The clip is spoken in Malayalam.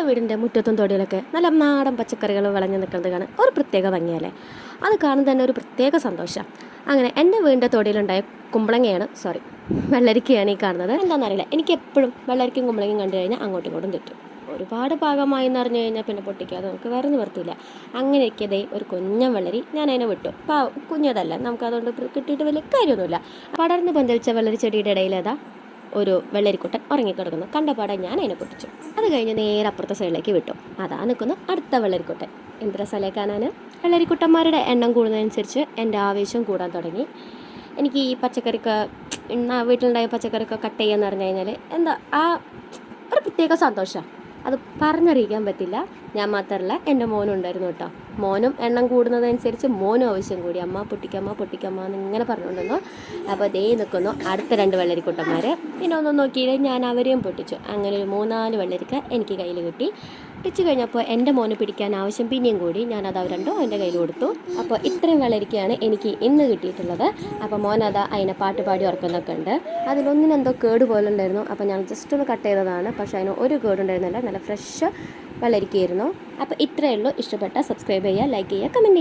നമ്മളെ വീടിന്റെ മുറ്റത്തും തൊടിയിലൊക്കെ നല്ല നാടൻ പച്ചക്കറികൾ വിളഞ്ഞു നിൽക്കുന്നത് കാണാൻ ഒരു പ്രത്യേക ഭംഗിയല്ലേ? അത് കാണുന്ന തന്നെ ഒരു പ്രത്യേക സന്തോഷം. അങ്ങനെ എന്റെ വീടിന്റെ തൊടിയിലുണ്ടായ കുമ്പളങ്ങയാണ് സോറി വെള്ളരിക്കയാണ് ഈ കാണുന്നത്. എന്താണെന്നറിയില്ല എനിക്ക് എപ്പോഴും വെള്ളരിക്കയും കുമ്പളങ്ങയും കണ്ടു കഴിഞ്ഞാൽ അങ്ങോട്ടും ഇങ്ങോട്ടും തെറ്റും. ഒരുപാട് പാകമായി എന്ന് അറിഞ്ഞു കഴിഞ്ഞാൽ പിന്നെ പൊട്ടിക്കാതെ നമുക്ക് വേറെ നിവർത്തില്ല അങ്ങനെ ഇരിക്കതേ ഒരു കുഞ്ഞൻ വെള്ളരി ഞാൻ അതിനെ വിട്ടു. പാ കുഞ്ഞതല്ല നമുക്ക് അതുകൊണ്ട് കിട്ടിയിട്ട് വലിയ കാര്യമൊന്നുമില്ല. പടർന്ന് പന്തലിച്ച വെള്ളരി ചെടിയുടെ ഇടയിൽ ഏതാ? ഒരു വെള്ളരിക്കുട്ടൻ ഉറങ്ങിക്കിടക്കുന്നു. കണ്ടപാടെ ഞാൻ അതിനെ പൊട്ടിച്ചു. അത് കഴിഞ്ഞ് നേരെ അപ്പുറത്തെ സൈഡിലേക്ക് വിട്ടു. അതാ നിൽക്കുന്നു അടുത്ത വെള്ളരിക്കുട്ടൻ. എന്ത് രസമല്ലേ കാണാൻ വെള്ളരിക്കുട്ടന്മാരുടെ എണ്ണം കൂടുന്നതനുസരിച്ച് എന്റെ ആവേശം കൂടാൻ തുടങ്ങി. എനിക്ക് ഈ പച്ചക്കറിക്ക് വീട്ടിലുണ്ടായ പച്ചക്കറിക്ക് കട്ട് ചെയ്യാന്ന് പറഞ്ഞു കഴിഞ്ഞാൽ എന്താ ആ ഒരു പ്രത്യേക സന്തോഷം. അത് പറഞ്ഞറിയിക്കാൻ പറ്റില്ല. ഞാൻ മാത്രമല്ല എന്റെ മോനും ഉണ്ടായിരുന്നു കേട്ടോ. മോനും എണ്ണം കൂടുന്നതനുസരിച്ച് മോനും ആവശ്യം കൂടി. അമ്മ പൊട്ടിക്കമ്മ പൊട്ടിക്കമ്മ എന്ന് ഇങ്ങനെ പറഞ്ഞുകൊണ്ടിരുന്നു. അപ്പോൾ ദേ നിൽക്കുന്നു അടുത്ത രണ്ട് വെള്ളരിക്കുട്ടന്മാർ പിന്നെ ഒന്നും നോക്കിയില്ല ഞാൻ അവരെയും പൊട്ടിച്ചു. അങ്ങനെ ഒരു മൂന്നാൽ വെള്ളരിക്ക എനിക്ക് കയ്യിൽ കിട്ടി. പൊട്ടിച്ചു കഴിഞ്ഞപ്പോൾ എന്റെ മോന് പിടിക്കാൻ ആവശ്യം പിന്നെയും കൂടി. ഞാനത് അവർ രണ്ടോ എന്റെ കയ്യിൽ കൊടുത്തു. അപ്പോൾ ഇത്രയും വെള്ളരിക്കയാണ് എനിക്ക് ഇന്ന് കിട്ടിയിട്ടുള്ളത്. അപ്പോൾ മോൻ അത് അതിനെ പാട്ട് പാടി ഉറക്കുന്നൊക്കെ ഉണ്ട്. അതിലൊന്നിനെന്തോ കേട് പോലെ ഉണ്ടായിരുന്നു. അപ്പോൾ ഞാൻ ജസ്റ്റ് ഒന്ന് കട്ട് ചെയ്തതാണ്. പക്ഷേ അതിന് ഒരു കേടുണ്ടായിരുന്നില്ല. നല്ല ഫ്രഷ് വെള്ളരിക്കയായിരുന്നു. അപ്പോൾ ഇത്രയേ ഉള്ളൂ. ഇഷ്ടപ്പെട്ട സബ്സ്ക്രൈബ് ചെയ്യുക ലൈക്ക് ചെയ്യുക കമന്റ് ചെയ്യുക.